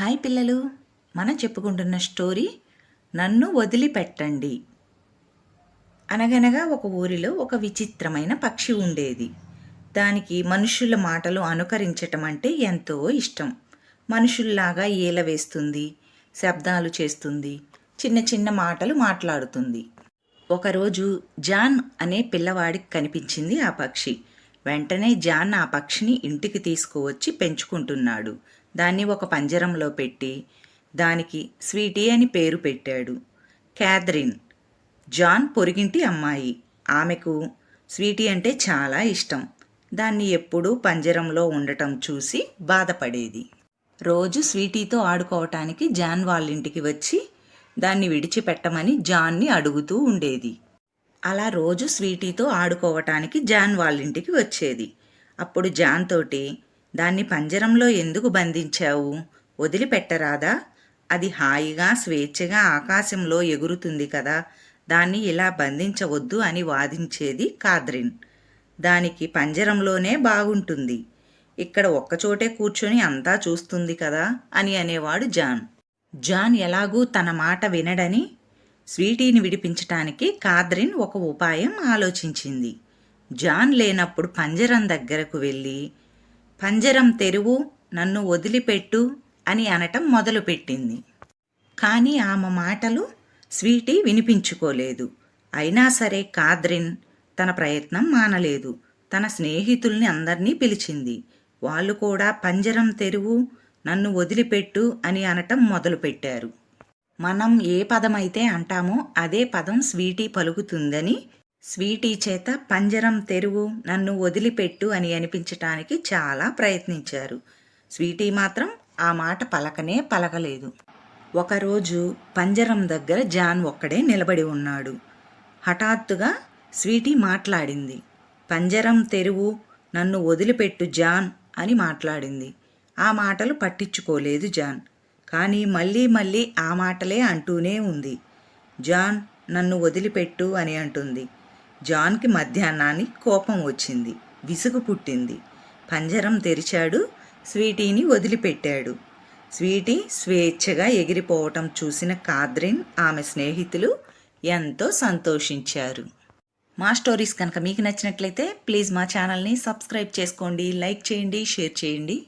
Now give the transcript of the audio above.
Hi పిల్లలు. మనం చెప్పుకుంటున్న స్టోరీ నన్ను వదిలిపెట్టండి. అనగనగా ఒక ఊరిలో ఒక విచిత్రమైన పక్షి ఉండేది. దానికి మనుషుల మాటలు అనుకరించటం అంటే ఎంతో ఇష్టం. మనుషుల్లాగా ఈల వేస్తుంది శబ్దాలు చేస్తుంది చిన్న చిన్న మాటలు మాట్లాడుతుంది. ఒకరోజు జాన్ అనే పిల్లవాడికి కనిపించింది ఆ పక్షి. వెంటనే జాన్ ఆ పక్షిని ఇంటికి తీసుకువచ్చి పెంచుకుంటున్నాడు. దాన్ని ఒక పంజరంలో పెట్టి దానికి స్వీటీ అని పేరు పెట్టాడు. క్యాథరిన్ జాన్ పొరిగింటి అమ్మాయి. ఆమెకు స్వీటీ అంటే చాలా ఇష్టం. దాన్ని ఎప్పుడూ పంజరంలో ఉండటం చూసి బాధపడేది. రోజు స్వీటీతో ఆడుకోవటానికి జాన్ వాళ్ళింటికి వచ్చి దాన్ని విడిచిపెట్టమని జాన్ని అడుగుతూ ఉండేది. అలా రోజు స్వీటీతో ఆడుకోవటానికి జాన్ వాళ్ళింటికి వచ్చేది. అప్పుడు జాన్ తోటి దాన్ని పంజరంలో ఎందుకు బంధించావు? వదిలిపెట్టరాదా? అది హాయిగా స్వేచ్ఛగా ఆకాశంలో ఎగురుతుంది కదా. దాన్ని ఇలా బంధించవద్దు అని వాదించేది కాద్రిన్. దానికి పంజరంలోనే బాగుంటుంది. ఇక్కడ ఒక్కచోటే కూర్చొని అంతా చూస్తుంది కదా అని అనేవాడు జాన్. జాన్ ఎలాగూ తన మాట వినడని స్వీటీని విడిపించటానికి కాద్రిన్ ఒక ఉపాయం ఆలోచించింది. జాన్ లేనప్పుడు పంజరం దగ్గరకు వెళ్ళి పంజరం తెరువు నన్ను వదిలిపెట్టు అని అనటం మొదలుపెట్టింది. కానీ ఆమె మాటలు స్వీటీ వినిపించుకోలేదు. అయినా సరే కాద్రిన్ తన ప్రయత్నం మానలేదు. తన స్నేహితుల్ని అందరినీ పిలిచింది. వాళ్ళు కూడా పంజరం తెరువు నన్ను వదిలిపెట్టు అని అనటం మొదలుపెట్టారు. మనం ఏ పదమైతే అంటామో అదే పదం స్వీటీ పలుకుతుందని స్వీటీ చేత పంజరం తెరువు నన్ను వదిలిపెట్టు అని అనిపించటానికి చాలా ప్రయత్నించారు. స్వీటీ మాత్రం ఆ మాట పలకనే పలకలేదు. ఒకరోజు పంజరం దగ్గర జాన్ ఒక్కడే నిలబడి ఉన్నాడు. హఠాత్తుగా స్వీటీ మాట్లాడింది. పంజరం తెరువు నన్ను వదిలిపెట్టు జాన్ అని మాట్లాడింది. ఆ మాటలు పట్టించుకోలేదు జాన్. కానీ మళ్ళీ మళ్ళీ ఆ మాటలే అంటూనే ఉంది. జాన్ నన్ను వదిలిపెట్టు అని అంటుంది. జాన్కి మధ్యాహ్నాన్ని కోపం వచ్చింది. విసుగు పుట్టింది. పంజరం తెరిచాడు. స్వీటీని వదిలిపెట్టాడు. స్వీటీ స్వేచ్ఛగా ఎగిరిపోవటం చూసిన కాద్రిన్ ఆమె స్నేహితులు ఎంతో సంతోషించారు. మా స్టోరీస్ కనుక మీకు నచ్చినట్లయితే ప్లీజ్ మా ఛానల్ని సబ్స్క్రైబ్ చేసుకోండి లైక్ చేయండి షేర్ చేయండి.